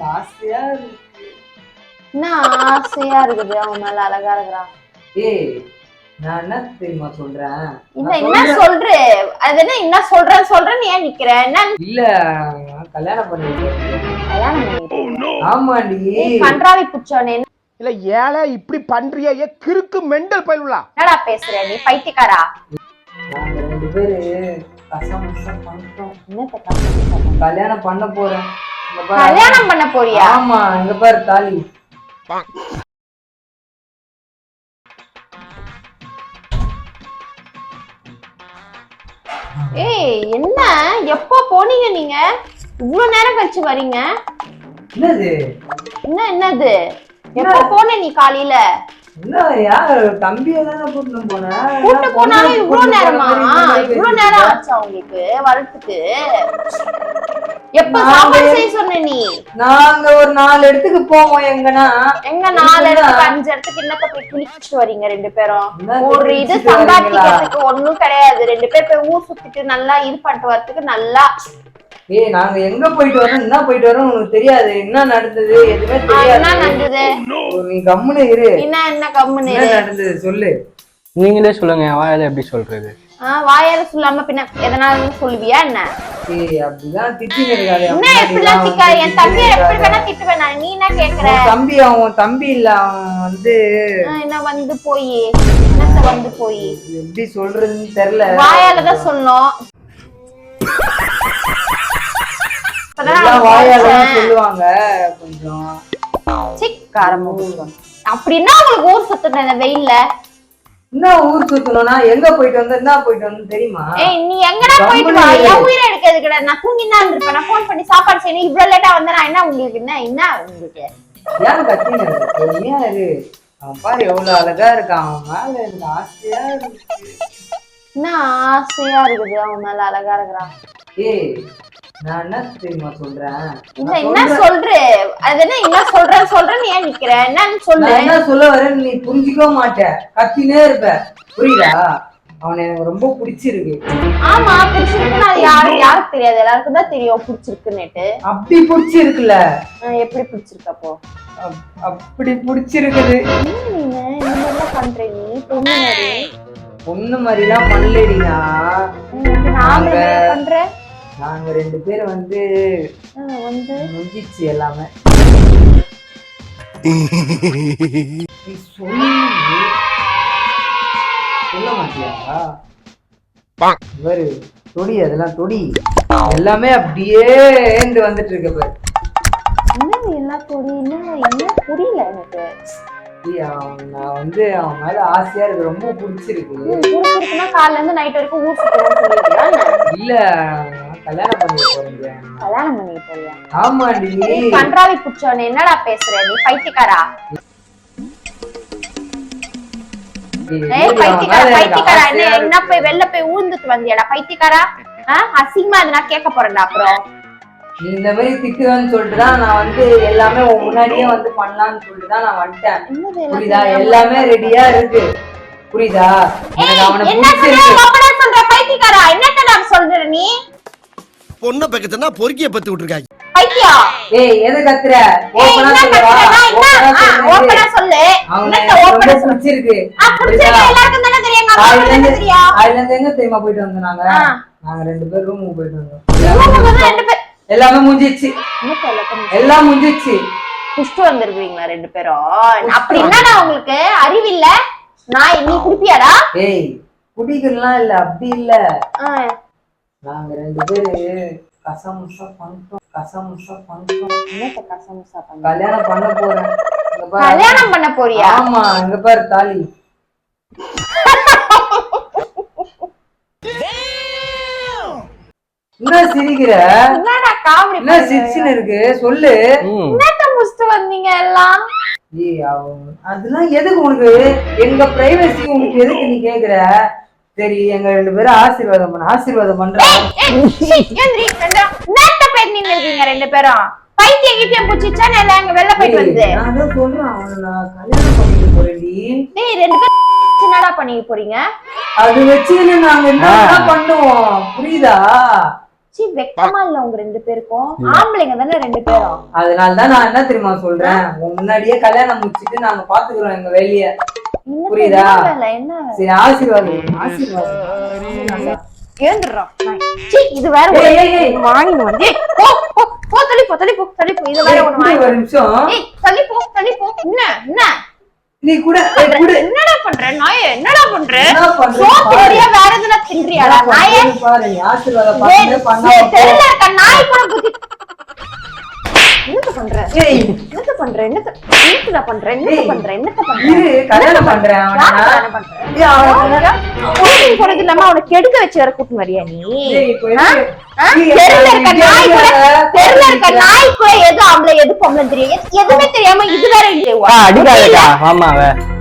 எனக்கு ஆசையா இருக்கு. என்ன ஆசையா இருக்குது? அவன் மேல அழகா இருக்கிறான் ஏய் நான் என்ன தெரியுமா சொல்றேன்? என்ன நான் என்ன. சொல்ற அது என்ன என்ன சொல்றேன் சொல்றேன்னு ஏன் நிக்கிற? என்ன? இல்ல கல்யாணம் பண்ணிக்கிட்ட? ஆமாண்டி ஏய், கன்றாவி புச்சவனே இல்ல ஏழை இப்படி பண்றிய ஏ கிறுக்கு மெண்டல் பயிலுலா என்னடா பேசுற நீ பைத்தியக்காரா? நாங்க ரெண்டு பேரு கஷ்டப்படுற? கல்யாணம் பண்ண போறேன். கல்யாணம் பண்ண போறியா? ஆமா இங்க பாரு தாலி. ஏய் என்ன? எப்போ போனீங்க நீங்க? இவ்வளவு நேரம் கழிச்சு வரீங்க? என்னது? என்ன என்னது? எப்போ போன நீ காலையில? கூட்டு போனாலும் இவ்வளவு நேரமா? இவ்வளவு நேரம்? ஆச்சா உங்களுக்கு வரதுக்கு எப்ப நான் சாப்பாடு வந்து- செய்ய சொன்ன நீ? நாங்க ஒரு நாலு இடத்துக்கு போவோம் எங்கன்னா. எங்க நாலு இடத்துக்கு அஞ்சு இடத்துக்கு என்னத்த போய் குளிச்சுட்டு வரீங்க ரெண்டு பேரும்? ஒரு இது சம்பாதிக்கிறதுக்கு ஒண்ணும் கிடையாது. ரெண்டு பேர் போய் ஊர் சுத்திட்டு நல்லா இது பண்ணிட்டு வரதுக்கு நல்லா ஏய் நாங்க எங்க போயிட்டு வரோம் என்ன போயிட்டு வரோம் உனக்கு தெரியாது. என்ன நடந்தது? எதுவுமே என்ன நடந்தது? நீ கம்முனு இரு. என்ன என்ன கம்முன்னு என்ன நடந்தது சொல்லு. நீங்களே சொல்லுங்க வாயால எப்படி சொல்றது? ஆ, வாயால சொல்லாம பின்ன எதனாலும் சொல்லுவியா என்ன? ஏய் அப்படிதான் திட்டின்னு இருக்காது என்ன எப்படிலாம் என் தம்பியை எப்படி வேணா திட்டுவேன் நான். நீ என்ன கேக்குற? தம்பி அவன் தம்பி இல்ல அவன் வந்து என்ன வந்து போய்? என்னத்த வந்து போய்? எப்படி சொல்றதுன்னு தெரியல. வாயால தான் சொன்னோம் வாயால தான். சொல்லுவாங்க. கொஞ்சம். அப்படின்னா உங்களுக்கு ஊர் இந்த வெயில்ல. என்ன ஊர் சுத்தணும்னா? எங்க போயிட்டு வந்த என்ன போயிட்டு வந்து தெரியுமா? ஏய் நீ எங்கடா போயிட்டு வா? என் உயிரை எடுக்கிறது கிடையாது நான் தூங்கி தான் இருப்பேன். நான் ஃபோன் பண்ணி சாப்பாடு செய்யணும். இவ்வளவு லேட்டா வந்தா நான் என்ன உங்களுக்கு? என்ன என்ன உங்களுக்கு? ஏன் இருக்க? பொறுமையா இரு. அவன் பாரு எவ்வளவு அழகா இருக்கான். அவன் மேல எனக்கு ஆசையா இருக்கு. என்ன ஆசையா இருக்குது? அவன் மேல அழகா இருக்கிறான். ஏய் நான் என்ன தெரியுமா சொல்றேன்? இல்ல என்ன சொல்றேன். சொல்ற? அது என்ன என்ன சொல்றேன் சொல்றேன்னு ஏன் நிக்கிற? என்னன்னு சொல்லு. என்ன சொல்ல வரேன்னு நீ புரிஞ்சுக்கவே மாட்ட கத்தினே இருப்ப. புரியுதா? அவனை எனக்கு ரொம்ப பிடிச்சிருக்கு. ஆமா பிடிச்சிருக்குன்னு அது யாரு யாருக்கு தெரியாது? எல்லாருக்கும் தான் தெரியும் பிடிச்சிருக்குன்னுட்டு. அப்படி பிடிச்சிருக்குல்ல. எப்படி பிடிச்சிருக்கு அப்போ? அப்- அப்படி பிடிச்சிருக்குது. என்ன இந்த மாதிரிலாம் பண்ற நீ? பொண்ணு மாதிரி. பொண்ணு மாதிரிலாம் பண்ணலடினா ம், நான் நாங்க ரெண்டு பேரும் வந்து வந்து முடிஞ்சிச்சு எல்லாமே. சொல்லு மாட்டியா? பாரு தொடி அதெல்லாம் தொடி. எல்லாமே அப்படியே ஏந்து வந்துட்டு இருக்க பாரு. என்ன எல்லாம் பொடி என்ன என்ன புரியல எனக்கு? நான் வந்து அவன் மேல ஆசையா இருக்கு ரொம்ப பிடிச்சிருக்கு. ம், பிடிச்சிருக்குன்னா காலைல இருந்து நைட் வரைக்கும் ஊர் இல்ல நான் கல்யாணம் பண்ணி போறேன் கல்யாணம் பண்ணிட்டு போறியா? ஆமாடி நீ கன்றாவி புடிச்சவனே என்னடா பேசுற? நீ பைத்தியக்காரா? என்ன என்ன போய் வெளில போய் ஊழ்ந்துட்டு வந்தியாடா பைத்தியக்காரா? அசிங்கமா நான் கேட்க போறேன்டா அப்புறம். நீ இந்த மாதிரி திட்டுவேன்னு சொல்லிட்டு தான் நான் வந்து எல்லாமே உன் முன்னாடியே வந்து பண்ணலாம்னு சொல்லிட்டு தான் நான் வந்துட்டேன். புரியுதா? எல்லாமே ரெடியா இருக்கு. புரியுதா? எனக்கு அவனை பிடிச்சிருக்கு. நீ? பொண்ணை பக்கத்துனா பொறுக்கிய பத்து விட்டுருக்காங்க. ஏய் எது கத்துற? என்ன சொல்லவா? சொல்லு. பிடிச்சிருக்கு. புடிச்சிருக்கு. எல்லாருக்கும் தானே தெரியும். இருந்து இருந்து எங்க தெரியுமா போயிட்டு வந்தோம் நாங்க? ரெண்டு பேரும் ரூமுக்கு போயிட்டு வந்தோம். ரெண்டு பேர் எல்லாமே முடிஞ்சிச்சு எல்லாம் முடிஞ்சிச்சு குஷ்டு வந்திருக்கீங்களா ரெண்டு பேரும்? அப்படி என்னடா உங்களுக்கு அறிவில்ல நான் நீ குடிப்பியாடா? ஏய் குடிக்கலாம் இல்ல அப்படி இல்ல. நாங்க ரெண்டு பேரு கசமுசா பண்ணிட்டோம் கசமுசா பண்ணிட்டோம். என்னத்த கசமுசா பண்ண கல்யாணம் பண்ண போறேன். கல்யாணம் பண்ண போறியா? ஆமா இங்க பாரு தாலி. என்ன சிரிக்கிற? என்னடா காமெடி என்ன சிரிச்சுன்னு இருக்கு? சொல்லு. ம். என்னத்த முடிச்சுட்டு வந்தீங்க எல்லாம்? ஏய் அதெல்லாம் எதுக்கு உனக்கு? எங்க பிரைவசி உனக்கு எதுக்கு நீ கேக்குற? சரி எங்க ரெண்டு பேரும் ஆசீர்வாதம் பண்ண ஆசீர்வாதம் பண்றேன் என்னத்த பேர் நின்னு இருக்கீங்க ரெண்டு பேரும்? பைத்தியம் கிட்டியம் பூச்சிச்சா இல்ல அங்க வெளில போயிட்டு வந்து நான் சொல்றேன் அவனை நான் கல்யாணம் பண்ணிக்க போறேன்டி. டேய் ரெண்டு பேரும் என்னடா பண்ணிக்க போறீங்க? அது வச்சுக்கின்னு நாங்க என்ன பண்ணுவோம்? புரியுதா? சீ வெக்கமா இல்ல உங்க ரெண்டு பேருக்கும்? ஆம்பளைங்க தானே ரெண்டு பேரும்? அதனால தான் நான் என்ன தெரியுமா சொல்றேன்? முன்னாடியே கல்யாணம் முடிச்சிட்டு நாங்க பாத்துக்கிறோம் எங்க என்ன புரியுதா? என்ன? சரி ஆசீர்வாதம். ஆசீர்வாதம். இது வேற. வாங்கிட்டு வந்து. போ போ தள்ளி போ தள்ளி போ தள்ளி போ. இது வேற ஒரு நிமிஷம். தள்ளி போ தள்ளி போ. என்ன? என்ன? நீ கூட குடு. என்னடா பண்ற? நாயே என்னடா பண்ற? என்ன? சோத்துறியா வேற எதுனா தின்றியாடா என்ன நாயே? பாரு ஆசீர்வாதம் பண்ணு நாய் கூட என்னத்த பண்ற? ஏய் பண்ற என்னத்த என்னத்த பண்ற என்னத்த ஏய். பண்ற என்னத்த பண்ற? இரு கல்யாணம் பண்றேன் கல்யாணம் இல்லாம அவனை கெடுக்க வச்சு வர கூட்டு வரியா நீ? ஏய், இப்போ ஆ? எதுக்கு? ஆ? நீ தெருல இருக்க என்ன நாய் கூட இடியாத? தெருல இருக்க நாய் கூட எது ஆம்பளை எது பொம்பளை தெரியும் எது- எதுவுமே தெரியாம இது வேற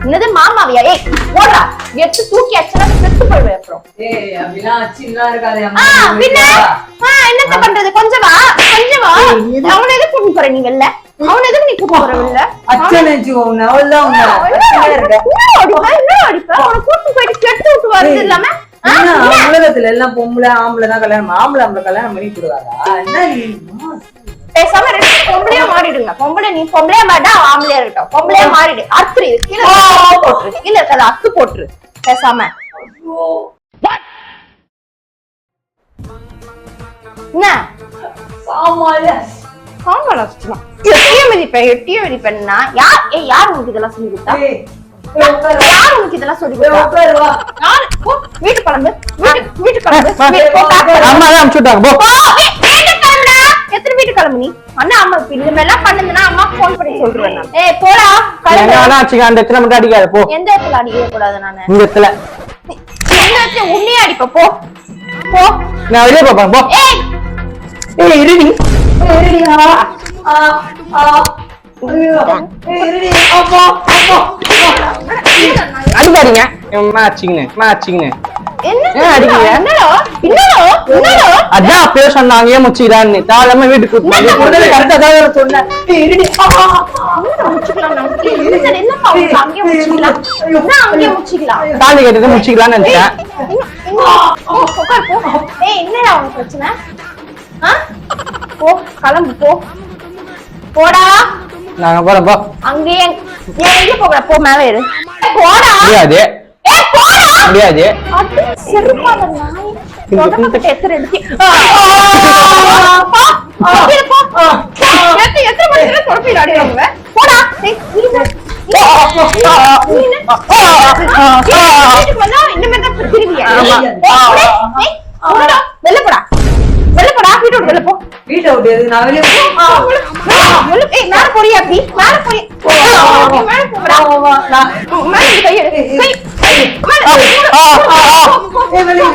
என்னது மாமாவியா? ஏய் ஓடுறா எடுத்து தூக்கி அச்சனா செத்து போயிடுவேன் அப்புறம். ஏய் அப்படிலாம் அச்சின்லாம் இருக்காது ஆ பின்ன என்னத்த பண்றது? கொஞ்சம் வா கொஞ்சம் வா. அவனை எதுக்கு கூட்டு போற நீ வெளில அவனை எதுக்கு நீ கூட்டு போற வெளில? அச்சன் அவனை கூட்டு போயிட்டு கெட்டு விட்டு இல்லாம. உலகத்துல எல்லாம் பொம்பளை ஆம்பளை தான் கல்யாணம் ஆம்பளை ஆம்பளை கல்யாணம் பண்ணி என்ன அம்மா, பேசாம ரெண்டு பொம்பளையா மாறிடுங்க. பொம்பளை நீ பொம்பளையா மாட்டா ஆம்பளையா இருக்கட்டும். பொம்பளையா மாறிடு. அத்துரு கீழே போட்டுரு. கீழே இருக்காது அத்து போட்டுரு. பேசாம. என்ன? சாமால காங்கல எட்டிய மதிப்பேன் எட்டிய மதிப்பேன்னா யார் ஏய் யார் உனக்கு இதெல்லாம் சொல்லி கொடுத்தா. யார் உனக்கு இதெல்லாம் சொல்லி கொடுத்தா. யார்? போ வீட்டு கிளம்பு வீட்டு வீட்டு கிளம்பு வீட்டு போ. அம்மா தான் வீட்டு கிளம்புடா. எத்தனை வீட்டு கிளம்பு நீ? அண்ணா அம்மா இப்ப இந்த மாதிரி எல்லாம் பண்ணுதுன்னா அம்மா போன் பண்ணி சொல்றேன் நான். ஏய் போடா வச்சுக்க அந்த இடத்துல மட்டும் அடிக்காத போ. எந்த இடத்துல அடிக்கவே கூடாது நானு? இந்த இடத்துல. எந்த இடத்துல? உன்னையே அடிப்ப போ. போ. நான் வெளியே பாப்பேன் போ. ஏய். ஏய் இருடி ஏய், அடிக்காதீங்க. என்னடா? என்னடா? அதான் அப்பயே சொன்னாங்க ஏன் முச்சிக்கிறான்னு. தாராளமா வீட்டுக்கு correct ஆ தான் சொன்னேன். தாலி கட்டிட்டு முச்சிக்கலாம்னு நினைச்சேன். பிரச்சனை? போ கிளம்பு போ போடா நாங்க போறோம் போ அங்கேயே எங்க போகல போ மேல ஏறு போடா முடியாது ஏய் போடா முடியாது அது செருப்பால நாய் இந்த- தொடப்பட்ட எத்தனை எடுத்து போ கீழே போ போ. எத்தனை எத்தனை மணி நேரம் தொடப்பிட்டு அடிவாங்க போடா இந்த மாதிரி தான் திரும்பியா? விட்டு எதுக்கு நான் வெளியே ஏய், மேல போறியா அப்படி மேல போறியா ஏய், மேல போடா வா, நான் மேல கை எடு. கை. மேல வெளியே வெளியே